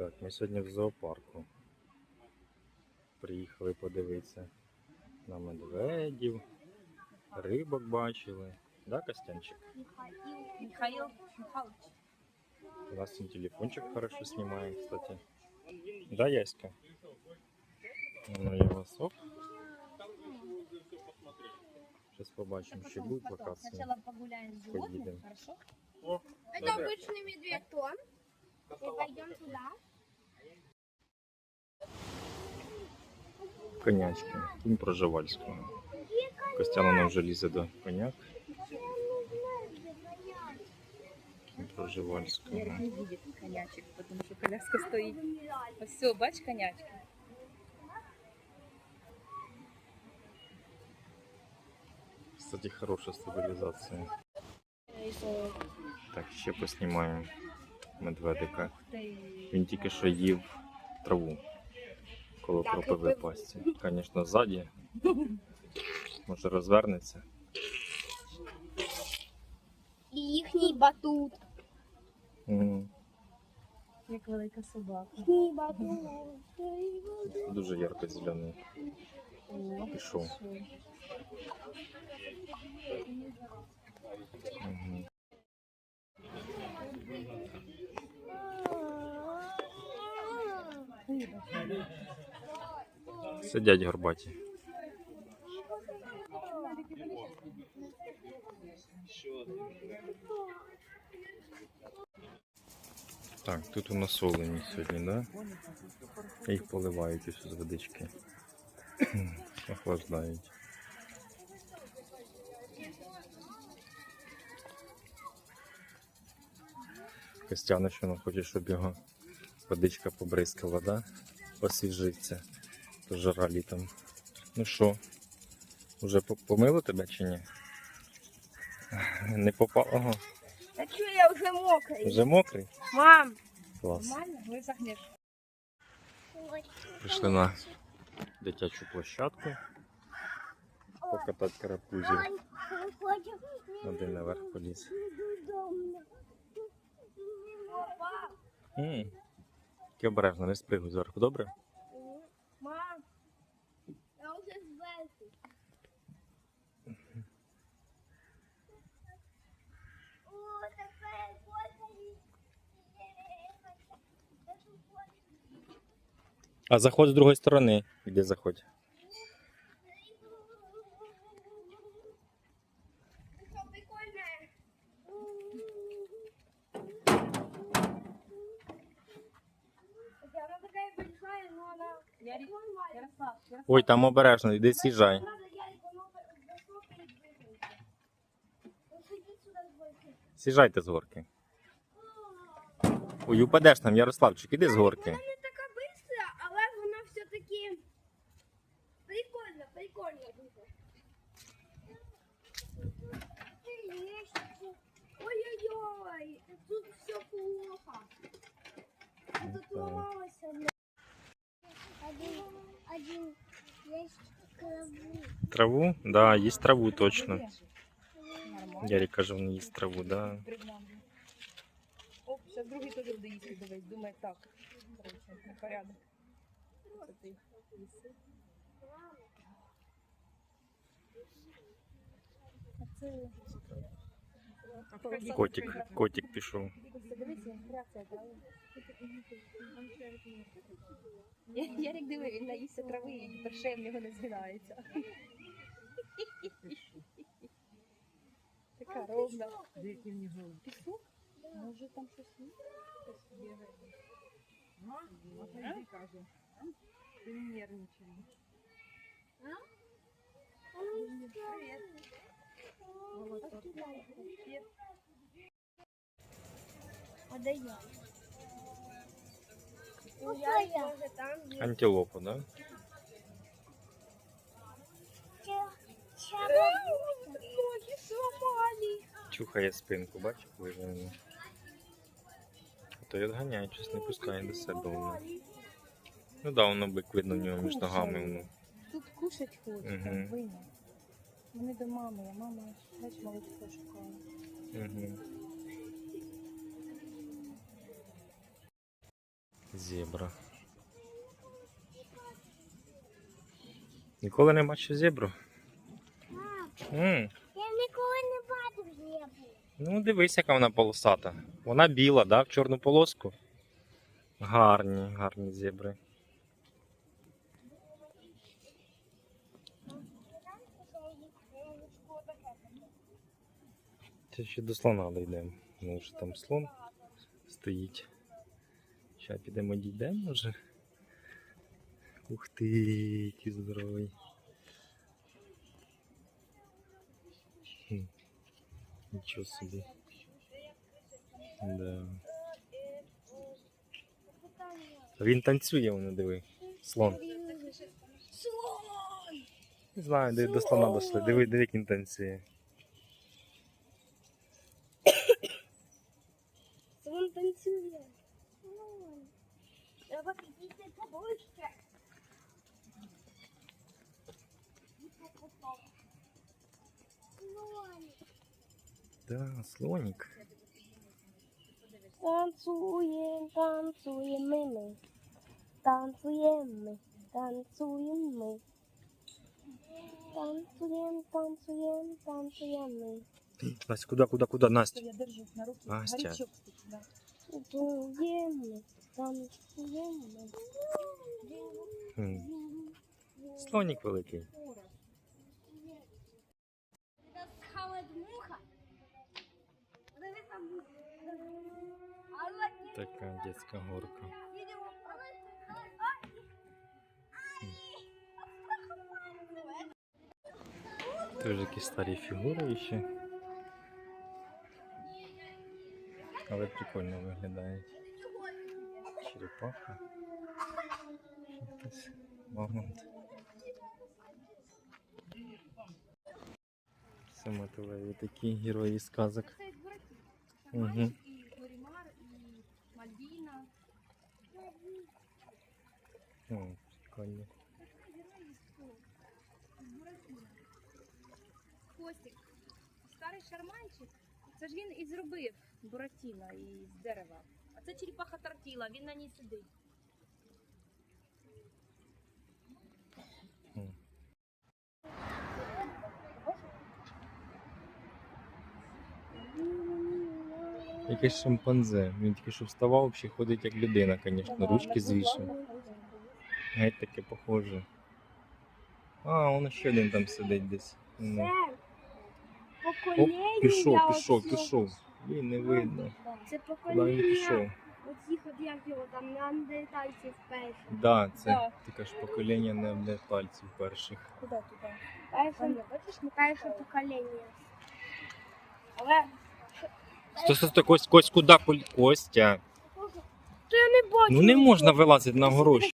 Так, ми сьогодні в зоопарку. Приїхали подивитися на медведів, рибок бачили. Да, Костянчик? Михаил Михайлович. У нас там телефончик хорошо снимает, кстати. Да, Яська? Ну, я вас оп. Сейчас побачимо, ще будуть локації. Сначала погуляем с животным, Поедем. хорошо? Это обычный медведь тон. Мы пойдем туда. Конячки. Кінь Проживальського. Костяна нам вже лізе до коняк. Кінь Проживальського. Не видит конячек, потому что коляска стоит. Все, бач конячки. Кстати, хороша стабілізація. Так, ще поснімаємо медведика. Він тільки що їв траву коло Так, кропиви пасті. Звісно, ззаді. Може розвернеться. И ихний батут. М, Як велика собака. Ихний батут. Дуже ярко зелений. О, Пішов. Мгм. Сидять горбаті. Так, тут у нас солені сьогодні, да? Їх поливають ось з водички. Охлаждають. Костяна, що хоче, щоб його водичка побризкала, да? Освіжиться. То жара літом. Ну що, вже помило тебе чи ні? Не попав. Ага, А что я уже мокрый? вже мокрий? Мам. Клас. Нормально, висохнеш. Прийшли на дитячу площадку. Покатати карапузів. Один наверх поліз. М, Тільки обережно, не спригуй зверху, добре? Мам. Я. О, такая фото. А заход з другої сторони. Іди заходь. Что прикольное? Ой, там обережно, іди з'їжджай. Надо, Ярик, оно высоко и двигается. Сиди сюда больше. З'їжджайте з горки. Ой, упадеш там, Ярославчик, іди з горки. Вона не така бистра, але вона все-таки прикольна, прикольна дуже. Ой-ой-ой, тут все плохо. Тут Ну, ломалося. Один, один есть крову. Траву? Да, їсть траву точно. Нормально. Ярик каже, він їсть траву, да. Пригнали. Оп, зараз другий теж буде їсти, дивись, думає так. Короче, не порядок. Це ти їси. А це... Котик, котик пішов. Дивися, реакція трави. Я- Ярик диви, він наївся трави і тепер шея в нього не згинається. Така ровна. Пісок? Може там щось є? Хтось бігає. Ти не нервничай. Привіт. Антилопа, да? Чухає спинку, бачиш, вижену. А то й відганяє, щось не пускає до себе воно. Ну да, воно бик видно в нього між ногами. Воно. Тут кушать хочуть, там вийняв. Вони до мами, а мама, бач, молочко шукає. Угу. Зебра. Ніколи не бачив зебру? М, Я ніколи не бачив зебру. Ну, дивись, яка вона полосата. Вона біла, да, в чорну полоску. Гарні, гарні зебри. Це ще до слона дійдемо. Ну, вже там слон стоїть. Зараз підемо дійдемо вже. Ух ти, який здоровий. Хм. Нічого собі. Да. Він танцює, воно диви. Слон. Слон! Не знаю, де до слона дійшли. Диви, диви, як він танцює. Слон танцює. Слон. Треба підійти поближче. Слон. Да, слоник. Танцюємо, танцюємо ми. Танцюємо, танцюємо. Танцюємо, танцюємо, танцюємо. Настя, куди, куди, куди, Настя? Я держу на руки. Настя. Горячок стоїть, да. Танцюємо, танцюємо. Хм. Слоник великий. Схавать муха. Диви там муха. Така дитяча горка. Теж якісь старі фігури ще. Але прикольно виглядають. Черепаха. Хтось. Мамонт. Це металеві такі герої сказок. Мальвіна. О, прикольно. Костик, старий шарманчик, це ж він і зробив Буратіно із дерева. А це черепаха тортіла, він на ній сидить. Якесь шимпанзе. Він тільки що вставав, взагалі ходить як людина, звісно. Ручки звішав. Геть таке похоже. А, он ще один там сидить десь. Ну. Це Оп, покоління. пішов, пішов, пішов. Блін, не видно. Це Куди він покоління. пішов? Оцих от як його там неандертальців перших. Да, це Так. таке ж покоління неандертальців перших. Куди туди? Перше, бачиш, перше покоління. Але Стой, стой, стой, Кость, Кость, куди. Костя? то я не бачу. Ну не можна вилазити на гору.